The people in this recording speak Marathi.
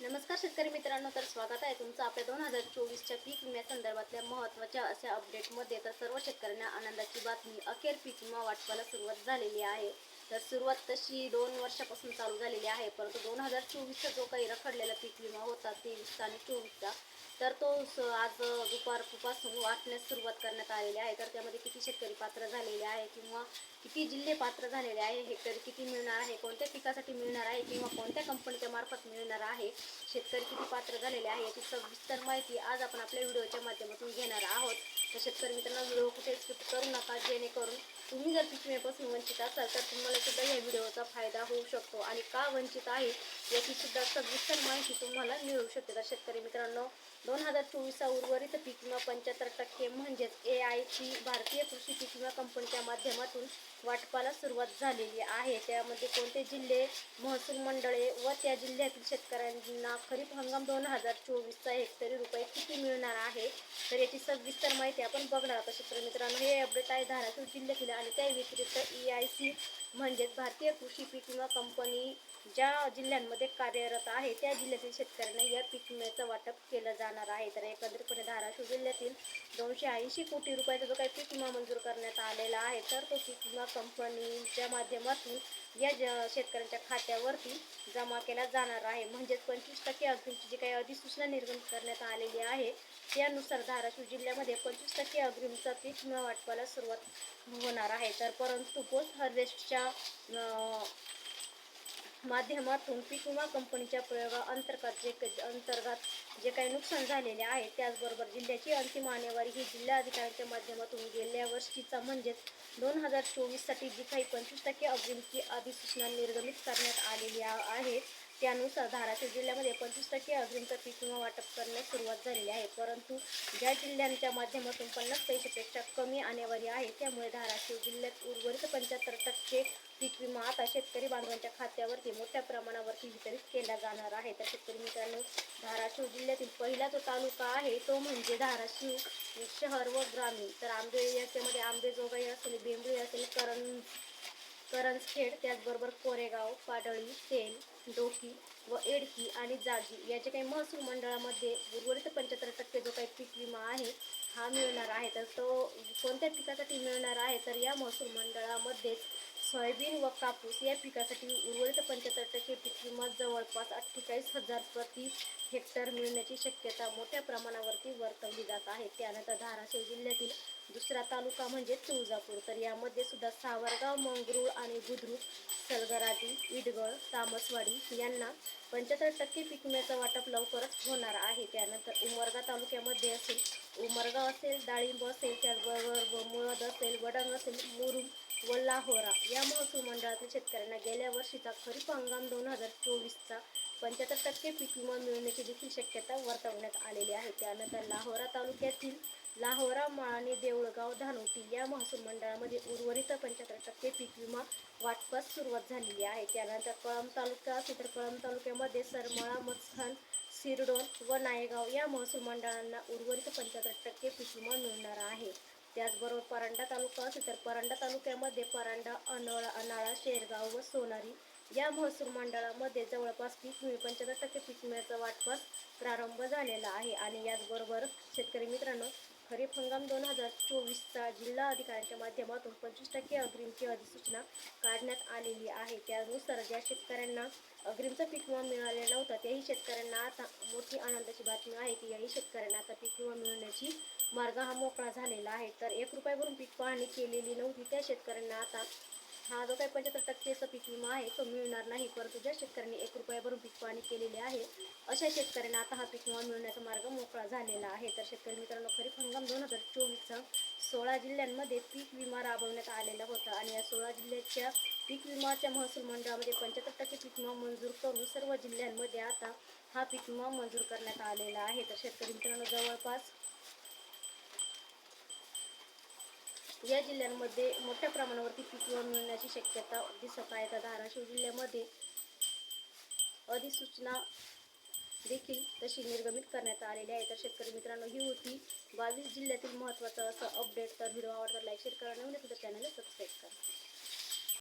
नमस्कार शेतकरी मित्रांनो तर स्वागत आहे तुमचं आपल्या दोन हजार चोवीसच्या पीक विम्यासंदर्भातल्या महत्त्वाच्या अशा अपडेटमध्ये तर सर्व शेतकऱ्यांना आनंदाची बातमी अखेर पीक विमा वाटपाला सुरुवात झालेली आहे. तर सुरुवात तशी दोन वर्षापासून चालू झालेली आहे परंतु दोन हजार चोवीसचा जो काही रखडलेला पीक विमा होता तेवीसचा आणि चोवीसचा तर तो स- आज दुपारपासून वाटण्यास सुरुवात करण्यात आलेली आहे. तर त्यामध्ये किती शेतकरी पात्र झालेले आहे किंवा किती जिल्हे पात्र झालेले आहे हेक्टरी किती मिळणार आहे कोणत्या पिकासाठी मिळणार आहे किंवा कोणत्या कंपनीच्या मार्फत मिळणार आहे शेतकरी किती पात्र झालेले आहे याची सविस्तर माहिती आज आपण आपल्या व्हिडिओच्या माध्यमातून घेणार आहोत. तर शेतकरी मित्रांनो व्हिडिओ कुठे स्किप करू नका जेणेकरून तुम्ही जर पिशवीपासून वंचित असाल तर तुम्हाला सुद्धा या व्हिडिओचा फायदा होऊ शकतो आणि का वंचित आहे याची सुद्धा सविस्तर माहिती तुम्हाला मिळू शकते. तर शेतकरी मित्रांनो दोन हजार चोवीसचा उर्वरित पीक विमा पंच्याहत्तर टक्के म्हणजेच ए आय सी भारतीय कृषी पीक विमा कंपनीच्या माध्यमातून वाटपाला सुरुवात झालेली आहे. त्यामध्ये कोणते जिल्हे महसूल मंडळे व त्या जिल्ह्यातील शेतकऱ्यांना खरीप हंगाम दोन हजार चोवीसचा हेक्टरी रुपये किती मिळणार आहे? तर याची सविस्तर माहिती आपण बघणार आहोत. शेतकरी मित्रांनो हे अपडेट आहे धाराशिव जिल्ह्यातील आणि त्या व्यतिरिक्त ई आय सी म्हणजेच भारतीय कृषी पीक विमा कंपनी ज्या जिल्ह्यांमध्ये कार्यरत आहे त्या जिल्ह्यातील शेतकऱ्यांना या पीक विम्याचं वाटप केलं जाणार आहे. तर एकत्रितपणे धाराशिव जिल्ह्यातील दोनशे ऐंशी कोटी रुपयाचा जो काही पीक विमा मंजूर करण्यात आलेला आहे तर तो पीक विमा कंपनीच्या माध्यमातून या ज शेतकऱ्यांच्या खात्यावरती जमा केला जाणार आहे. म्हणजेच पंचवीस टक्के अग्रिमची जी काही अधिसूचना निर्गम करण्यात आलेली आहे त्यानुसार धाराशिव जिल्ह्यामध्ये पंचवीस टक्के अग्रिमचा पीक विमा वाटपाला सुरुवात होणार आहे. तर परंतु पोस्ट हार्वेस्टच्या माध्यमातून पीक विमा कंपनीच्या प्रयोगाअंतर्गत जे अंतर्गत जे काही नुकसान झालेले आहे त्याचबरोबर जिल्ह्याची अंतिम आणेवारी ही जिल्हा अधिकाऱ्यांच्या माध्यमातून गेल्या वर्षीचा म्हणजेच दोन हजार चोवीससाठी जी काही पंचवीस टक्के अग्रिमची अधिसूचना निर्गमित करण्यात आलेली आ- आहे. त्यानुसार धाराशिव जिल्ह्यामध्ये पंचवीस टक्के अग्रिमचं पीक विमा वाटप करण्यास सुरुवात झालेली आहे. परंतु ज्या जिल्ह्यांच्या माध्यमातून पन्नास पैशापेक्षा कमी आणेवारी आहे त्यामुळे धाराशिव जिल्ह्यात उर्वरित पंच्याहत्तर टक्के पीक विमा आता शेतकरी बांधवांच्या खात्यावरती मोठ्या प्रमाणावरती वितरित केला जाणार आहे. तर शेतकरी मित्रांनो धाराशिव जिल्ह्यातील पहिला जो तालुका आहे तो म्हणजे धाराशिव शहर व ग्रामीण. तर आंबे याच्यामध्ये आंबेजोगाई असेल बेंबळी असेल करण करंजखेड त्याचबरोबर कोरेगाव पाडळी सेल डोकी व एडकी आणि जागी याचे काही महसूल मंडळामध्ये उर्वरित पंच्याहत्तर टक्के जो काही पीक विमा आहे हा मिळणार आहे. तर तो कोणत्या पिकासाठी मिळणार आहे तर या महसूल मंडळामध्येच सोयाबीन व कापूस या पिकासाठी उर्वरित पंच्याहत्तर टक्के पीक किंमत जवळपास अठ्ठेचाळीस हजार प्रति हेक्टर मिळण्याची शक्यता मोठ्या प्रमाणावरती वर्तवली जात आहे. त्यानंतर धाराशिव जिल्ह्यातील दुसरा तालुका म्हणजे तुळजापूर. तर यामध्ये सुद्धा सावरगाव मंगरूळ आणि बुद्रुक सलगराटी इडगळ तामसवाडी यांना पंच्याहत्तर टक्के पीक विम्याचं वाटप लवकरच होणार आहे. त्यानंतर उमरगा तालुक्यामध्ये असेल उमरगाव असेल डाळिंब असेल त्याचबरोबर मुळद असेल वडंग असेल मुरुम व लाहोरा या महसूल मंडळातील शेतकऱ्यांना गेल्या वर्षीचा खरीप हंगाम दोन हजार चोवीसचा पंच्याहत्तर टक्के पीक विमा मिळण्याची देखील शक्यता वर्तवण्यात आलेली आहे. त्यानंतर लाहोरा तालुक्यातील लाहोरा माळाने देऊळगाव धानोटी या महसूल मंडळामध्ये उर्वरित पंच्याहत्तर टक्के पीक विमा वाटपास सुरुवात झालेली आहे. त्यानंतर कळंब तालुका असेल तर कळंब तालुक्यामध्ये सरमळा मचखान सिरडोन व नायगाव या महसूल मंडळांना उर्वरित पंच्याहत्तर टक्के पीक विमा मिळणार आहे. त्याचबरोबर परांडा तालुका असेल तर परांडा तालुक्यामध्ये परांडा अनळ अनाळा शेरगाव व सोनारी या महसूल मंडळामध्ये जवळपास पीक मिळ पंच्याहत्तर टक्के पीक विम्याचा वाटपास प्रारंभ झालेला आहे. आणि याचबरोबर शेतकरी मित्रांनो खरीप हंगाम दोन हजार चोवीसचा जिल्हा अधिकाऱ्यांच्या माध्यमातून पंचवीस टक्के अग्रिमची अधिसूचना काढण्यात आलेली आहे. त्यानुसार ज्या शेतकऱ्यांना अग्रिमचा पीक विमा मिळालेला नव्हता त्याही शेतकऱ्यांना आता मोठी आनंदाची बातमी आहे की याही शेतकऱ्यांना आता पीक विमा मिळण्याची मार्ग हा मोकळा झालेला आहे. तर एक रुपयावरून पीक पाहणी केलेली नव्हती. त्या शेतकऱ्यांना आता हा जो काही पंच्याहत्तर टक्केचा पीक विमा आहे तो मिळणार नाही. परंतु ज्या शेतकऱ्यांनी एक रुपयावरून पीक पाहणी केलेली आहे अशा शेतकऱ्यांना आता हा पीक विमा मिळण्याचा मार्ग मोकळा झालेला आहे. तर शेतकरी मित्रांनो खरीप हंगाम दोन हजार चोवीसचा सोळा जिल्ह्यांमध्ये पीक विमा राबवण्यात आलेला होता. आणि या सोळा जिल्ह्याच्या पीक विमाच्या महसूल मंडळामध्ये पंच्याहत्तर टक्के पीक विमा मंजूर करून सर्व जिल्ह्यांमध्ये आता हा पीक विमा मंजूर करण्यात आलेला आहे. तर शेतकरी मित्रांनो जवळपास या जिल्ह्यांमध्ये मोठ्या प्रमाणावरती पीक विमा मिळण्याची शक्यता दिसत आहे. तर धाराशिव जिल्ह्यामध्ये अधिसूचना देखील तशी निर्गमित करण्यात आलेली आहे. तर शेतकरी मित्रांनो ही होती बावीस जिल्ह्यातील महत्त्वाचं असं अपडेट तर व्हिडिओ आवडता लाईक शेअर करा. नवीन तर चॅनलला सबस्क्राईब करा.